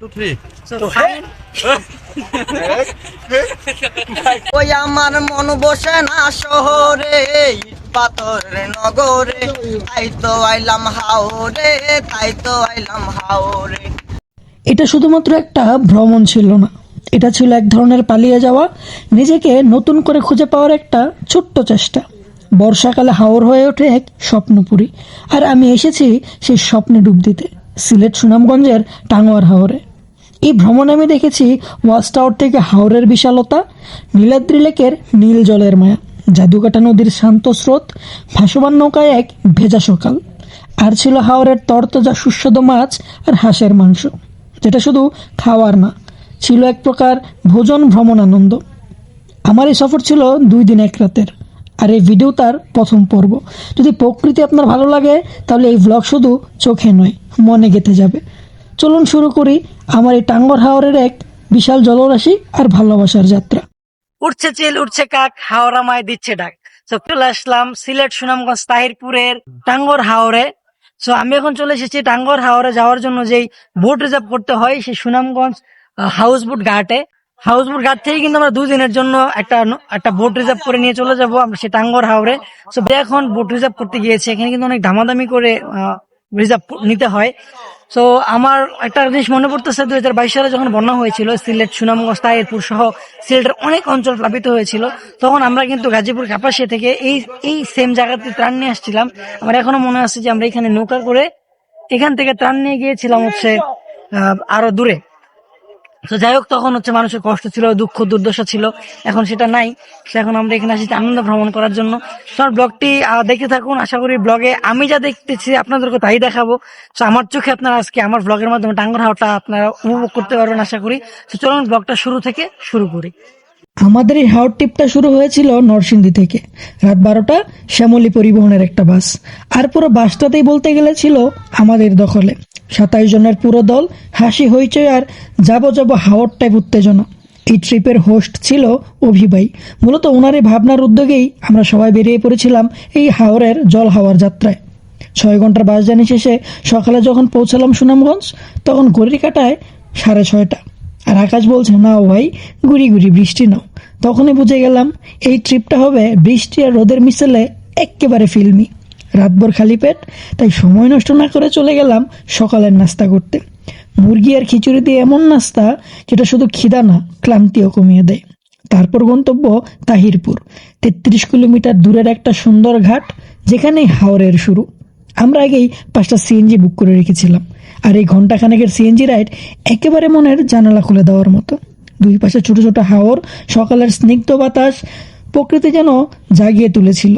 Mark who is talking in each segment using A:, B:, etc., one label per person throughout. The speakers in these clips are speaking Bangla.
A: ওই আমার মন বসে না শহরে ইট পাথরের নগরে। তাই তো আইলাম হাওরে তাই তো আইলাম হাওরে।
B: এটা শুধুমাত্র একটা ভ্রমণ ছিল না। এটা ছিল এক ধরনের পালিয়ে যাওয়া নিজেকে নতুন করে খুঁজে পাওয়ার একটা ছোট্ট চেষ্টা। বর্ষাকালে হাওর হয়ে ওঠে এক স্বপ্নপুরী। আর আমি এসেছি সেই স্বপ্নে ডুব দিতে সিলেট সুনামগঞ্জের টাঙ্গুয়ার হাওরে। এই ভ্রমণে আমি দেখেছি ওয়াচ টাওয়ার থেকে হাওরের বিশালতা, নীলাদ্রি লেকের নীল জলের মায়া জাদুকাটা নদীর শান্ত স্রোত, ভাসমান নৌকায় এক ভেজা সকাল। আর ছিল হাওরের তরতাজা সুস্বাদু মাছ আর হাঁসের মাংস, যেটা শুধু খাওয়ার না, ছিল এক প্রকার ভোজন ভ্রমণ আনন্দ আমার এই সফর ছিল দুই দিন এক রাতের, আর এই ভিডিও তার প্রথম পর্ব। যদি প্রকৃতি আপনার ভালো লাগে, তাহলে এই ভ্লগ শুধু চোখে নয়, মনে গেঁথে যাবে। চলুন শুরু করি আমার এই টাঙ্গর হাওরের এক বিশাল জলরাশি আর ভালোবাসার যাত্রা।
C: উঠছে চিল উঠছে কাক, হাওড়া মায় দিচ্ছে ডাক। তো চলে আসলাম সিলেট সুনামগঞ্জ তাহিরপুরের টাঙ্গর হাওরে। সো আমি এখন চলে এসেছি টাঙ্গর হাওরে যাওয়ার জন্য যেই বোট রিজার্ভ করতে হয়, সেই সুনামগঞ্জ হাউস বোট ঘাটে। হাউস বোট ঘাট থেকে কিন্তু আমরা দুদিনের জন্য একটা একটা বোট রিজার্ভ করে নিয়ে চলে যাব আমরা সেই টাঙ্গর হাওরে। সো এখন বোট রিজার্ভ করতে গিয়েছে, এখানে কিন্তু অনেক দামাদামি করে রিজার্ভ নিতে হয়। তো আমার একটা জিনিস মনে পড়তেছে দুই হাজার বাইশ সালে যখন বন্যা হয়েছিল, সিলেট সুনামগঞ্জ তায়েরপুর সহ সিলেটের অনেক অঞ্চল প্লাবিত হয়েছিল, তখন আমরা কিন্তু গাজীপুর, কাপাসিয়া থেকে এই এই সেম জায়গাতে ত্রাণ নিয়ে আসছিলাম। আমার এখনও মনে আছে যে আমরা এখানে নৌকা করে এখান থেকে ত্রাণ নিয়ে গিয়েছিলাম হচ্ছে আরও দূরে। তো যাই হোক তখন হচ্ছে মানুষের কষ্ট ছিল, দুঃখ, দুর্দশা ছিল। এখন সেটা নাই। তো এখন আমরা এখানে আসছি আনন্দ ভ্রমণ করার জন্য। তোমার ব্লগটি দেখতে থাকুন। আশা করি ব্লগে আমি যা দেখতেছি আপনাদেরকে তাই দেখাবো। তো আমার চোখে আপনারা আজকে আমার ব্লগের মাধ্যমে টাঙ্গর হাওয়াটা আপনারা উপভোগ করতে পারবেন, আশা করি। তো চলুন ব্লগটা শুরু থেকে শুরু করি।
B: আমাদের এই হাওর টিপটা শুরু হয়েছিল নরসিংদী থেকে। রাত বারোটা, শ্যামলী পরিবহনের একটা বাস। আর পুরো বাসটাতেই বলতে গেলে ছিল আমাদের দখলে। সাতাইশ জনের পুরো দল হাসি হইচই আর যাব যাব হাওর টাইপ উত্তেজনা। এই ট্রিপের হোস্ট ছিল অভিবাই মূলত ওনার এই ভাবনার উদ্যোগেই আমরা সবাই বেরিয়ে পড়েছিলাম এই হাওরের জল হাওয়ার যাত্রায়। ছয় ঘণ্টার বাস জানি শেষে সকালে যখন পৌঁছালাম সুনামগঞ্জ, তখন ঘড়ির কাটায় সাড়ে ছয়টা। আর আকাশ বলছে, নাও ভাই, গুড়ি গুড়ি বৃষ্টি নাও। তখনই বুঝে গেলাম এই ট্রিপটা হবে বৃষ্টি আর রোদের মিশেলে একেবারে ফিল্মি। রাতভর খালি পেট, তাই সময় নষ্ট না করে চলে গেলাম সকালের নাস্তা করতে। মুরগি আর খিচুড়ি দিয়ে এমন নাস্তা যেটা শুধু খিদা না, ক্লান্তিও কমিয়ে দেয়। তারপর গন্তব্য তাহিরপুর, তেত্রিশ কিলোমিটার দূরের একটা সুন্দর ঘাট, যেখানেই হাওরের শুরু। আমরা আগেই পাঁচটা সিএনজি বুক করে রেখেছিলাম, আর এই ঘন্টাখানেকের সিএনজি রাইড একেবারে মনের জানালা খুলে দেওয়ার মতো। দুই পাশে ছোট ছোট হাওর, সকালের স্নিগ্ধ বাতাস, প্রকৃতি যেন জাগিয়ে তুলেছিল।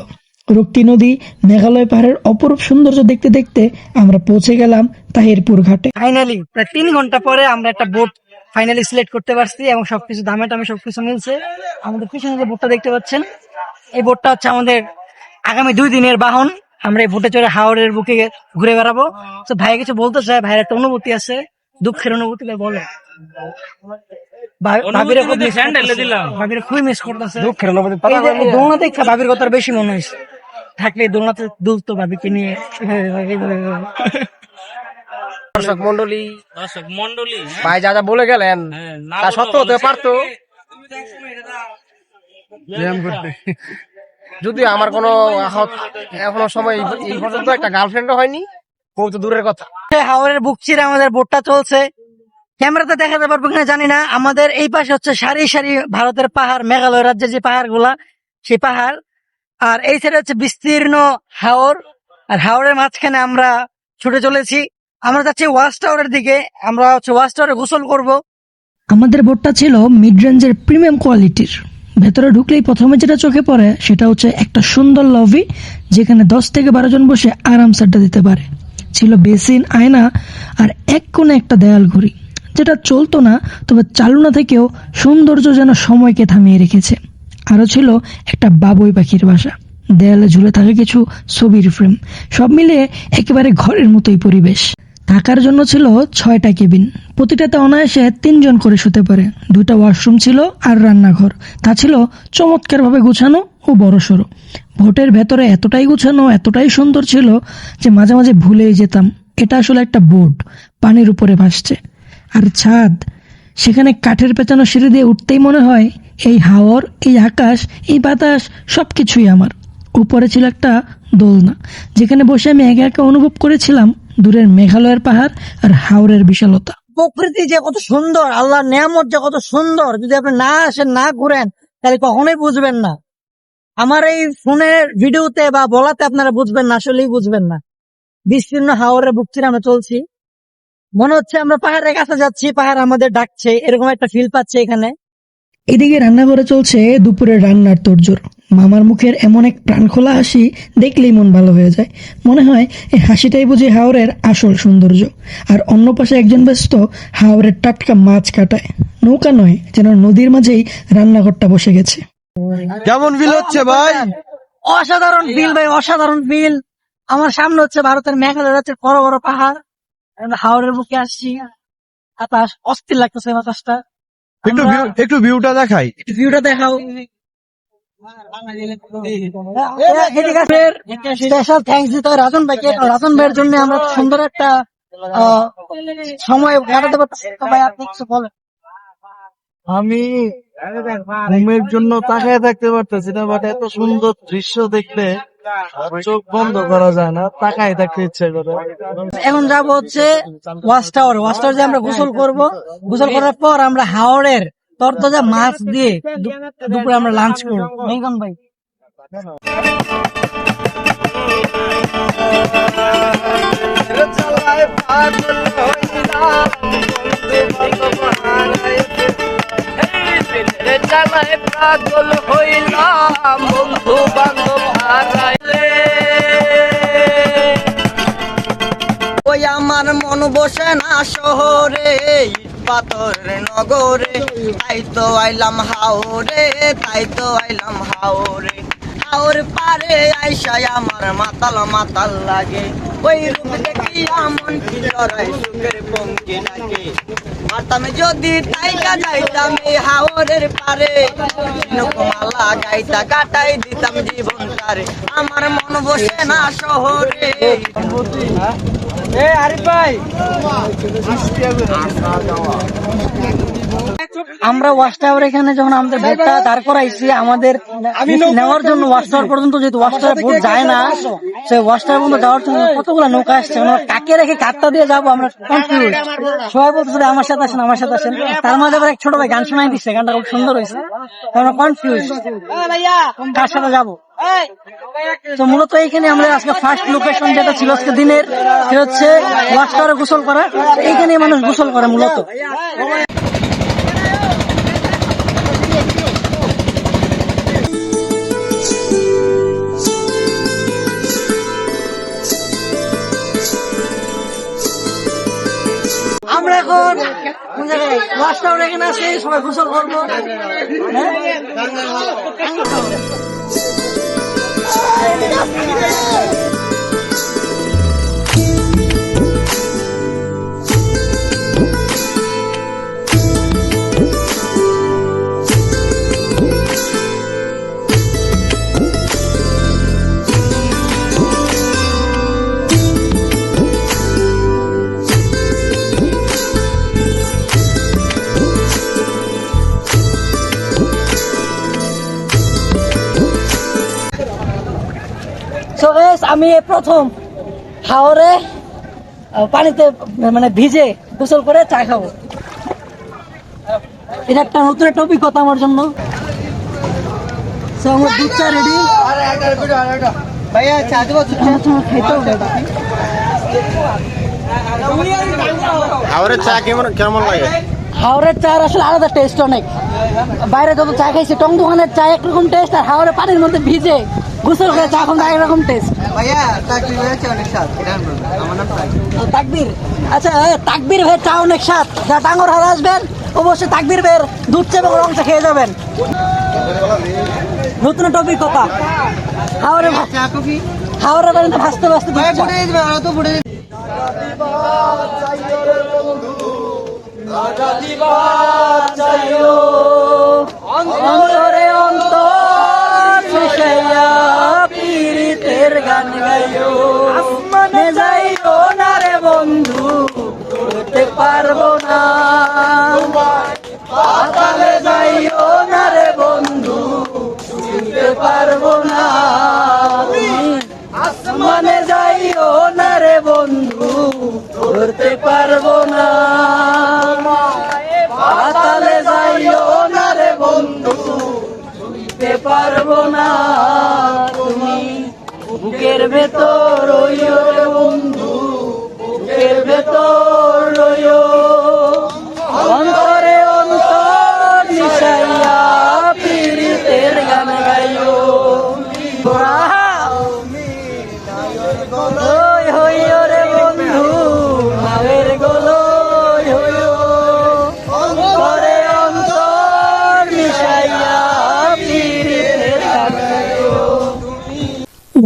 B: রক্তি নদী মেঘালয় পাহাড়ের অপরূপ সৌন্দর্য দেখতে দেখতে আমরা পৌঁছে গেলাম তাহিরপুর ঘাটে।
C: ফাইনালি প্রায় তিন ঘণ্টা পরে আমরা একটা বোট ফাইনালি সিলেক্ট করতে পারছি এবং সবকিছু দামে টামে সবকিছু মিলছে। আমাদের পিছনে যে বোটটা দেখতে পাচ্ছেন এই বোটটা হচ্ছে আমাদের আগামী দুই দিনের বাহন। আমরা এই বোটে চড়ে হাওড়ের বুকে ঘুরে বেড়াবো। তো ভাই কিছু বলতে চাই ভাইয়ের একটা অনুভূতি আছে দুঃখের অনুভূতি ভাই বলো। ভাবিরে খুব মিস করতেছে। যে এই ভাবির কথা বেশি মনে হয়েছে। থাকলে দোলনাতে দুলতো ভাবিকে নিয়ে।
D: দর্শক মন্ডলী
E: দর্শক মন্ডলী
D: ভাই যা যা বলে গেলেন
E: হ্যাঁ,
D: তা সত্ত্বেও হতে। পারতো। যদি আমার কোনো এখনও সময় এই- পর্যন্ত একটা গার্লফ্রেন্ডও হয়নি বউ তো দূরের কথা।
C: হাওড়ের বুক চিরে আমাদের বোটটা চলছে। ক্যামেরাতে দেখাতে পারব কিনা জানি না। আমাদের এই পাশে হচ্ছে সারি সারি ভারতের পাহাড় মেঘালয় রাজ্যের যে পাহাড়গুলা সেই পাহাড় আর এই সাইডে হচ্ছে বিস্তীর্ণ হাওর, আর হাওরের মাঝখানে আমরা ছুটে চলেছি। আমরা যাচ্ছি ওয়াচ টাওয়ারের দিকে, আমরা হচ্ছে ওয়াচ টাওয়ারে গোসল করব।
B: আমাদের বোটটা ছিল মিড রেঞ্জের প্রিমিয়াম কোয়ালিটির ভেতরে ঢুকলেই প্রথমে যেটা চোখে পড়ে, সেটা হচ্ছে একটা সুন্দর লবি যেখানে দশ থেকে বারো জন বসে আরামসে আড্ডা দিতে পারে। ছিল বেসিন, আয়না, আর এক কোণে একটা দেয়াল ঘড়ি। যেটা চলতো না, তবে চালু না থেকেও সৌন্দর্য যেন সময়কে থামিয়ে রেখেছে। আরও ছিল একটা বাবুই পাখির বাসা। দেয়ালে ঝুলে থাকে কিছু ছবির ফ্রেম সব মিলিয়ে একেবারে ঘরের মতোই পরিবেশ। থাকার জন্য ছিল ছয়টা কেবিন। প্রতিটাতে অনায়াসে তিনজন করে শুতে পারে। দুইটা ওয়াশরুম ছিল আর রান্নাঘর। তা ছিল চমৎকারভাবে গুছানো ও বড়সড় ভোটের ভেতরে এতটাই গুছানো, এতটাই সুন্দর ছিল যে মাঝে মাঝে ভুলেই যেতাম। এটা আসলে একটা বোট পানির উপরে ভাসছে। আর ছাদ। সেখানে কাঠের পেঁচানো সিঁড়ি দিয়ে উঠতেই মনে হয় এই হাওর, এই আকাশ, এই বাতাস সব কিছুই আমার। উপরে ছিল একটা দোলনা, যেখানে বসে আমি একা একা অনুভব করেছিলাম দূরের মেঘালয়ের পাহাড় আর হাওরের বিশালতা।
C: প্রকৃতি যে কত সুন্দর আল্লাহ নিয়ামত যে কত সুন্দর, যদি আপনি না আসেন, না ঘুরেন, তাহলে কখনোই বুঝবেন না। আমার এই ফোনের ভিডিওতে বা বলাতে আপনারা বুঝবেন না, আসলেই বুঝবেন না। বিস্তীর্ণ হাওরের বুক আমরা চলছি। মনে হচ্ছে আমরা পাহাড়ের কাছে যাচ্ছি, পাহাড় আমাদের ডাকছে, এরকম একটা ফিল পাচ্ছে এখানে।
B: এদিকে রান্নাঘরে চলছে দুপুরের রান্নার তোড়জোড়। মামার মুখের এমন এক প্রাণখোলা হাসি দেখলেই মন ভালো হয়ে যায়। মনে হয় এই হাসিটাই বুঝি হাওরের আসল সৌন্দর্য। আর অন্য পাশে একজন ব্যস্ত হাওরের টাটকা মাছ কাটায়। নৌকা নয় যেন নদীর মাঝেই রান্নাঘরটা বসে গেছে।
D: কেমন বিল হচ্ছে ভাই?
C: অসাধারণ বিল ভাই অসাধারণ বিল আমার সামনে হচ্ছে ভারতের মেঘালয় রাজ্যের বড় বড় পাহাড়। আমরা হাওড়ের বুকে আসছি। বাতাস অস্থির লাগতেছে বাতাসটা।
D: একটু একটু ভিউটা দেখাই।
C: ভিউটা দেখাও। স্পেশাল থ্যাঙ্কস দিতে হয় রাজন ভাইকে। কারণ রাজন ভাইয়ের জন্য আমরা সুন্দর একটা আহ, সময় কাটাতে পারতেছি। তো ভাই আপনি কিছু বলেন।
E: আমি ঘুমের জন্য তাকায় থাকতে পারতেছি না বাট এত সুন্দর দৃশ্য দেখলে চোখ বন্ধ করা যায় না তাকায় থাকতে ইচ্ছে করে।
C: এখন যাব হচ্ছে ওয়াচ টাওয়ার। ওয়াচ টাওয়ার যে আমরা গোসল করব গোসল করার পর আমরা হাওড়ের তরতাজা মাছ দিয়ে দুপুরে আমরা লাঞ্চ করব। মেঘন ভাই।
A: পাগল হইলাম বন্ধু বান্ধব হারাইলে। ওই আমার মন বসে না শহরে ইট পাথরের নগরে। তাই তো আইলাম হাওরে, তাই তো আইলাম হাওরে। হাওর পারে আইসাই আমার মাতাল মাতাল লাগে। ওই রূপ দেখিয়া মন সুখের পঙ্কি যদি তাইকা যাইতাম এই হাওরের পারে। নকমালা গাইতা কাটাই দিতাম জীবন তারে। আমার মন বসে না শহরে।
C: আমরা ওয়াচ টাওয়ার এখানে যখন আমাদের বোটটা দাঁড় করাইছি আমাদের নেওয়ার জন্য ওয়াচ টাওয়ার পর্যন্ত যেহেতু ওয়াচ টাওয়ার বোট যায় না সেই ওয়াচ টাওয়ার পর্যন্ত যাওয়ার জন্য কতগুলো নৌকা আসছে আমরা কাকে রেখে কাকটা দিয়ে যাব আমরা কনফিউজ সবাই বলতেছে আমার সাথে আসেন আমার সাথে আসেন। তার মাঝে আবার এক ছোট ভাই গান শোনাই দিচ্ছে গানটা খুব সুন্দর হয়েছে। আমরা কনফিউজ কার সাথে যাব? তো মূলত এইখানে আমরা আজকে ফার্স্ট লোকেশন যেটা ছিল আজকে দিনের সেটা হচ্ছে ওয়াশ টাওয়ারে গোসল করা। এইখানে মানুষ গোসল করে মূলত। আছি সবাই গোসল করব হ্যাঁ? আমি প্রথম হাওরে পানিতে মানে ভিজে গোসল করে চা খাব। এটা একটা নতুন একটা অভিজ্ঞতা আমার জন্য। আমার দুধ চা রেডি
A: ভাইয়া চা দেবো
D: কেমন কেমন লাগে?
C: হাওড়ের চার আসলে আলাদা টেস্ট অনেক। বাইরে যত চা খাইছি টং দোকানের চা একরকম টেস্ট আর হাওড়ে পানির মধ্যে ভিজে গোসল করে চা খান একরকম টেস্ট
A: ভাইয়া চাকরি হয়েছে অনেক স্বাদ। এটা আমার নাম
C: তাকবীর। আচ্ছা এ, তাকবীর ভাই চা অনেক স্বাদ। যা ডাঙ্গর হারা আসবেন অবশ্যই তাকবীর ভাইয়ের দুধ চা এবং রং চা খেয়ে যাবেন। নতুন টপিক কথা। হাওড়ে
A: চা কফি?
C: হাওড়ে বাড়িতে ভাসতে ভাসতে চা।
A: ফুটে দিবে আর তো ফুটে দিবে
C: অন্তরে অন্তর মিশাইয়া পীড়িতের গান গাইও। আসমানে যাইও না রে বন্ধু।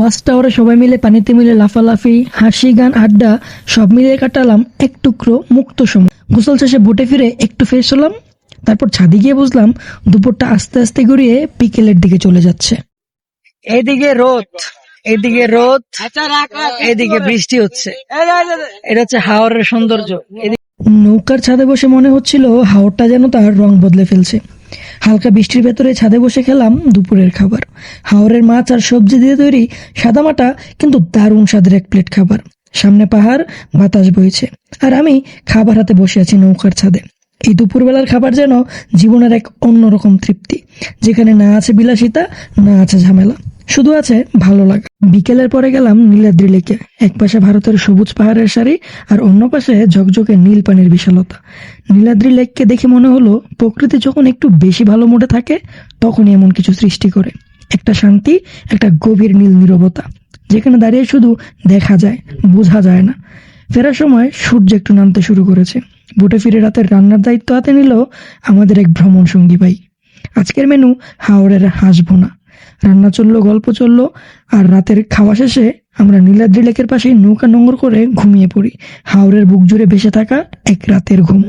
B: ওয়াচ টাওয়ারে সবাই মিলে পানিতে মিলে লাফালাফি হাসি গান আড্ডা সব মিলিয়ে কাটালাম এক টুকরো মুক্ত সময়। গোসল শেষে বোটে ফিরে একটু ফ্রেশ হলাম তারপর ছাদে গিয়ে বুঝলাম দুপুরটা আস্তে আস্তে গড়িয়ে বিকেলের দিকে চলে যাচ্ছে।
C: এদিকে রোদ এদিকে রোদ এদিকে বৃষ্টি হচ্ছে। এটা হচ্ছে হাওরের সৌন্দর্য। এদিকে
B: নৌকার ছাদে বসে মনে হচ্ছিল হাওরটা যেন তার রং বদলে ফেলছে। হালকা বৃষ্টির ভেতরে ছাদে বসে খেলাম দুপুরের খাবার। হাওরের মাছ আর সবজি দিয়ে তৈরি সাদামাটা কিন্তু দারুণ স্বাদের এক প্লেট খাবার। সামনে পাহাড়, বাতাস বইছে। আর আমি খাবার হাতে বসে আছি নৌকার ছাদে। এই দুপুরবেলার খাবার যেন জীবনের এক অন্যরকম তৃপ্তি। যেখানে না আছে বিলাসিতা, না আছে ঝামেলা। শুধু আছে ভালো লাগা। বিকেলের পরে গেলাম নীলাদ্রি লেকে। এক পাশে ভারতের সবুজ পাহাড়ের সারি আর অন্য পাশে ঝকঝকে নীল পানির বিশালতা। নীলাদ্রি লেককে দেখে মনে হলো, প্রকৃতি যখন একটু বেশি ভালো মোডে থাকে, তখনই এমন কিছু সৃষ্টি করে। একটা শান্তি, একটা গভীর নীল নীরবতা। যেখানে দাঁড়িয়ে শুধু দেখা যায়, বোঝা যায় না। ফেরার সময় সূর্য একটু নামতে শুরু করেছে। বুটে ফিরে রাতের রান্নার দায়িত্ব হাতে নিল আমাদের এক ভ্রমণ সঙ্গী ভাই। আজকের মেনু হাওড়ের হাঁস ভুনা রান্না চলল, গল্প চলল, আর রাতের খাওয়া শেষে আমরা নীলাদ্রি লেকের পাশে নৌকা নোংর করে ঘুমিয়ে পড়ি। হাওড়ের বুক জুড়ে ভেসে থাকা এক রাতের ঘুম।